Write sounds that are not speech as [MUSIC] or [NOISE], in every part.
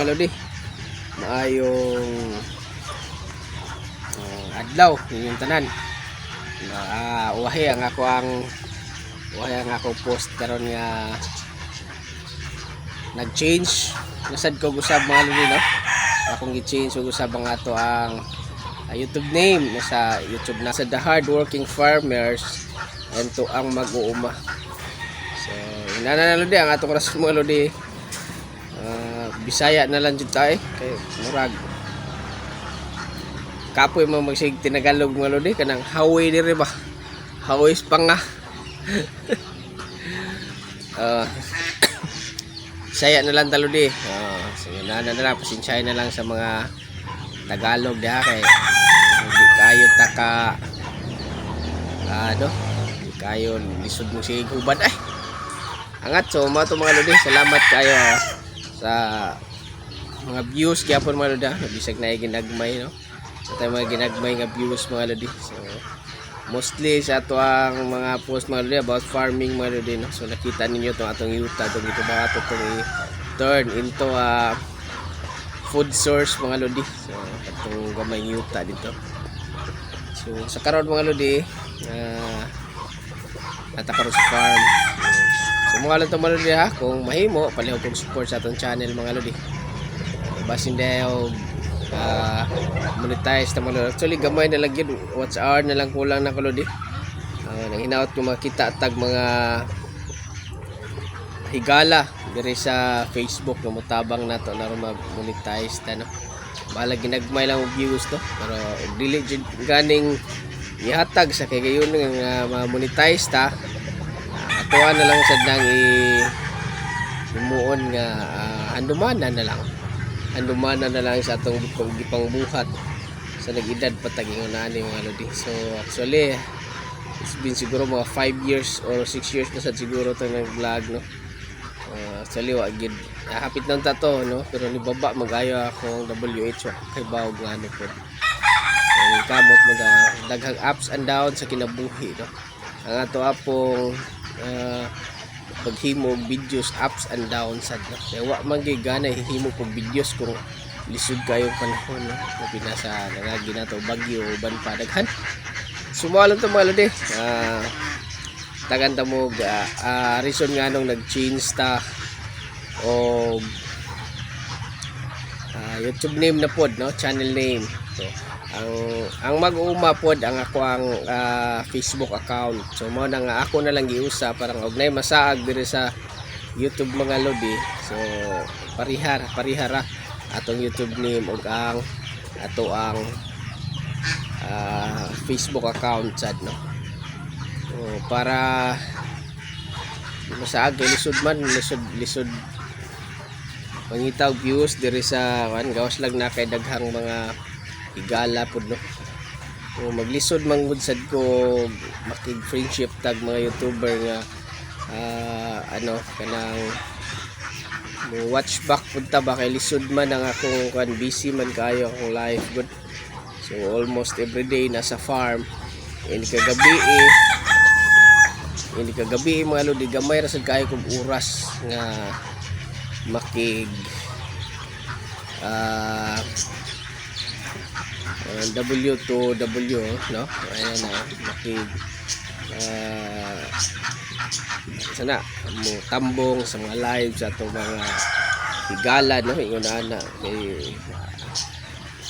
mga lodi. Maayong uh, adlaw ninyong tanan. Ah, uwahi ang ako ang uwahi ang ako post karon nga nag-change nasad ko gusab mga lodi no. Akong gi-change ug usab ang ato ang ah, YouTube name nasa YouTube na sa The Hardworking Farmers and to ang mag-uuma. So, inana na lodi ang atong rason mga lodi. Ah, Bisaya na lang jud tayo kay murag kapoy mo magsig tinagalog mga lodi kanang hawi diri ba. Hawi pa nga. [LAUGHS] Ah, [COUGHS] Bisaya na lang talo di. Oh, so na na lang pasensyahin na lang sa mga Tagalog diha kay hindi kayo taka ano hindi kayo lisod mo si hubad ay angat so mga to mga lodi salamat kayo ah, sa mga views kaya po mga lodi ah. bisag na ginagmay no? Sa mga ginagmay nga views mga lodi so mostly sa ato ang mga post mga lodi about farming mga lodi no? So nakita ninyo itong atong yuta itong ito ba ito itong i-turn into a food source mga lodi so itong gamay yuta dito. So sa karon mga lodi uh, nata karon sa farm. so mga ito mga lodi ha? Kung mahimo palihog kong support sa atong channel mga lodi. Basin dayo uh, monetize na mga lodi. Actually gamay na lang yun. Watch hour na lang kulang na kalodi uh, nang hinaot ko makita tag mga higala diri sa Facebook. Na mutabang na to na mag-monetize ta no? Bala ginagmay lang views to. Pero dili ganing ihatag sa kay gayon nga ma-monetize ta atuan na lang sad nang i himuon nga uh, handumanan na lang. Handumanan na lang sa atong gipang, buhat sa nag-edad patagingon na ni mga lodi so actually it's been siguro mga 5 years or 6 years na sad siguro to nag-vlog no? Uh, actually wa gid Ah, hapit ng tato no? Pero ni baba magayo ako ang WHO kay bawog nga ano po. Ang kamot mga daghang ups and downs sa kinabuhi no? Ang ato apong uh, paghimo videos ups and downs sad no kaya wa man gyud hihimo kog videos kung lisod kayo panahon no? Kung pinasa nangagi na to bagyo uban pa daghan. Sumalo to mga lodi. Ah tagan ta mo uh, uh, reason nga nung nag-change ta o ah, YouTube name na pod no? Channel name so ang ang mag-uuma pod ang ako ang ah, Facebook account. So mo na nga ako na lang giusa parang og nay masaag diri sa YouTube mga lodi so parihar parihara. Atong YouTube name ug ang ato ang ah, Facebook account sad no? So, para masaag lisod man lisod lisod mangitaw views diri sa kan gawas lang na kay daghang mga higala pud no? O maglisod man sad ko makig friendship tag mga youtuber nga ah, ano kanang mo watch back pud ta ba? Kay lisod man ang akong kan busy man kayo akong life good. So almost every day nasa farm. Ini kagabi eh. Hindi kagabi mga lodi gamay ra sad kayo kog oras nga makig ah uh, W to W no? Ayan na makig ah sana mo tambong sa mga live sa atong mga higala no? Ingon ana kay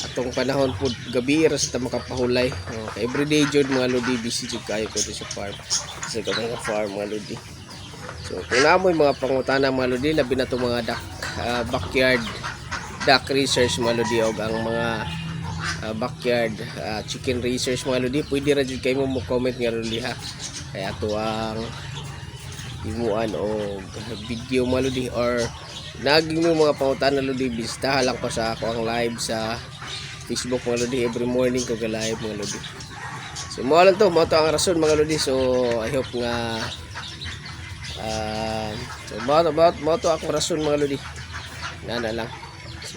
atong panahon pud gabi ra sa ta makapahulay. Oh, kay everyday jud mga lodi busy jud kayo ko sa farm. Sa mga farm mga lodi. So, kung naamoy mga pangutana mga lodi, labi na itong mga duck, ah, backyard duck research mga lodi o ang mga ah, backyard ah, chicken research mga lodi, pwede ra jud kayo mo comment nga lodi ha. Kaya to ang imuan o video mga lodi or naging mo mga pangutana lodi, bistahan lang ko sa ako ang live sa Facebook mga lodi every morning ko live mga lodi. So mo lang to, mo to ang rason mga lodi. So I hope nga Ah, so mo mo mo to akong rason mga lodi. Nana lang. So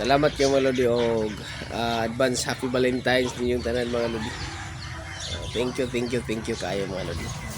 salamat kayo mga lodi og ah, advance happy Valentine's ninyong tanan mga lodi. Ah, thank you, thank you, thank you kayo mga lodi.